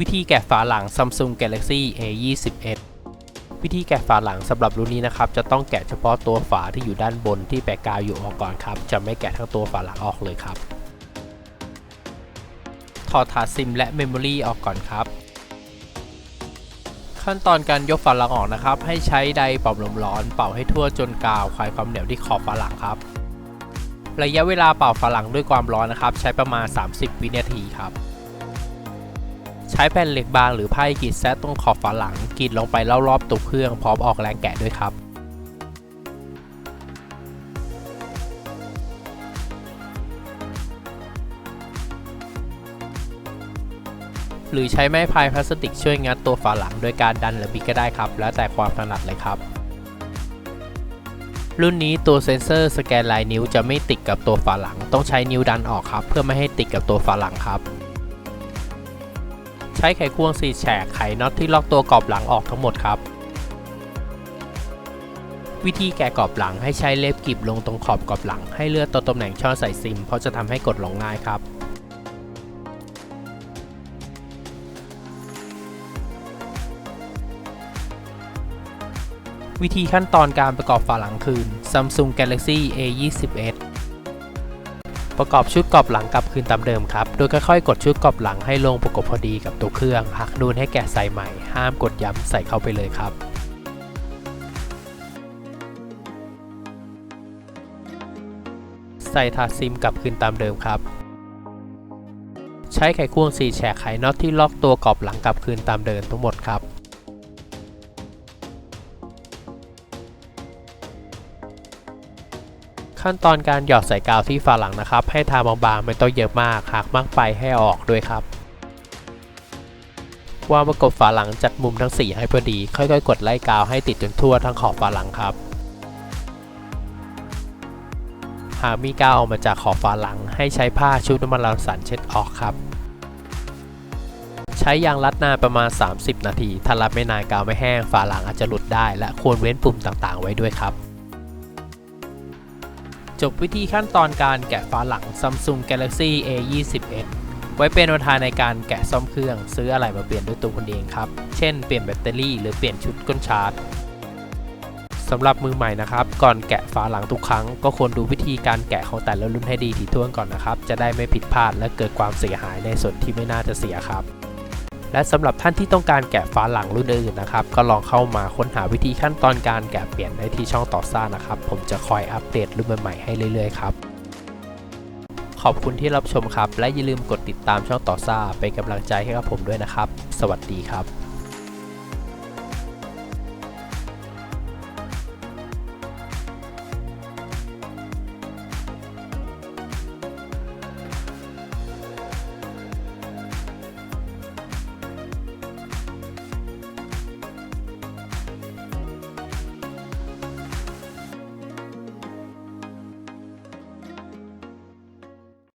วิธีแกะฝาหลัง Samsung Galaxy A21 วิธีแกะฝาหลังสำหรับรุ่นนี้นะครับ จะต้องแกะเฉพาะตัวฝาที่อยู่ด้านบนที่แปะกาวอยู่ออกก่อนครับ จะไม่แกะทั้งตัวฝาหลังออกเลยครับ ถอดถาดซิมและเมมโมรีออกก่อนครับ ขั้นตอนการยกฝาหลังออกนะครับ ให้ใช้ไดร์เป่าลมร้อนเป่าให้ทั่วจนกาวคลายความเหนียวที่ขอบฝาหลังครับ ระยะเวลาเป่าฝาหลังด้วยความร้อนนะครับ ใช้ประมาณ 30 วินาทีครับ ใช้แผ่นเหล็กบางหรือไพ่กรีดแซะตรงขอบฝาหลังกรีดลงไปรอบๆตัวเครื่องพร้อมออกแรงแกะด้วยครับหรือใช้ไม้พายพลาสติกช่วยงัดตัวฝาหลังโดยการดันหรือบิดก็ได้ครับ แล้วแต่ความถนัดเลยครับ รุ่นนี้ตัวเซ็นเซอร์สแกนลายนิ้วจะไม่ติดกับตัวฝาหลัง ต้องใช้นิ้วดันออกครับ เพื่อไม่ให้ติดกับตัวฝาหลังครับ ช้ไขควง4แฉกไขน็อตที่ล็อกตัวกรอบหลังออกทั้งหมดครับ วิธีแกะกรอบหลังให้ใช้เล็บกรีบลงตรงขอบกรอบหลังให้เลือกตัวตำแหน่งช่องใส่ซิม เพราะจะทำให้กดลงง่ายครับวิธีขั้นตอนการประกอบฝาหลังคืน Samsung Galaxy A21 ประกอบชุดกรอบหลังกลับคืนตามเดิมครับ โดยค่อยๆ กดชุดกรอบหลังให้ลงประกบพอดีกับตัวเครื่องหักนูนให้แกะใส่ใหม่ ห้ามกดย้ำใส่เข้าไปเลยครับใส่ถาดซิมกลับคืนตามเดิมครับ ใช้ไขควง4แฉกไขน็อตที่ล็อกตัวกรอบหลังกลับคืนตามเดิมทั้งหมด ขั้นตอนการหยอดใส่กาวที่ฝาหลังนะครับ ให้ทาบางๆไม่ต้องเยอะมากหากมากไปให้อออกด้วยครับวางประกบฝาหลังจัดมุมทั้ง 4 ให้พอดี ค่อยๆ กดไล่กาวให้ติดจนทั่วทั้งขอบฝาหลังครับ หากมีกาวออกมาจากขอบฝาหลัง ให้ใช้ผ้าชุบน้ำมันรังสรรค์เช็ดออกครับ ใช้ยางรัดนานประมาณ 30 นาที ถ้ารัดไม่นานกาวไม่แห้งฝาหลังอาจจะหลุดได้ และควรเว้นปุ่มต่างๆ ไว้ด้วยครับ จบวิธีขั้นตอนการแกะฝาหลัง Samsung Galaxy A21 ไว้เป็นแนวทางในการแกะซ่อมเครื่อง ซื้ออะไรมาเปลี่ยนด้วยตัวคุณเองครับ เช่นเปลี่ยนแบตเตอรี่หรือเปลี่ยนชุดก้นชาร์จสำหรับมือใหม่นะครับ ก่อนแกะฝาหลังทุกครั้ง ก็ควรดูวิธีการแกะของแต่ละรุ่นให้ดีถี่ถ้วนก่อนนะครับ จะได้ไม่ผิดพลาดและเกิดความเสียหายในส่วนที่ไม่น่าจะเสียครับ และสำหรับท่านที่ต้องการแกะฝาหลังรุ่นอื่นนะครับ ก็ลองเข้ามาค้นหาวิธีขั้นตอนการแกะเปลี่ยนได้ที่ช่องต่อซ่านะครับ ผมจะคอยอัปเดตรุ่นใหม่ๆให้เรื่อยๆครับ ขอบคุณที่รับชมครับ และอย่าลืมกดติดตามช่องต่อซ่าเป็นกำลังใจให้กับผมด้วยนะครับ สวัสดีครับ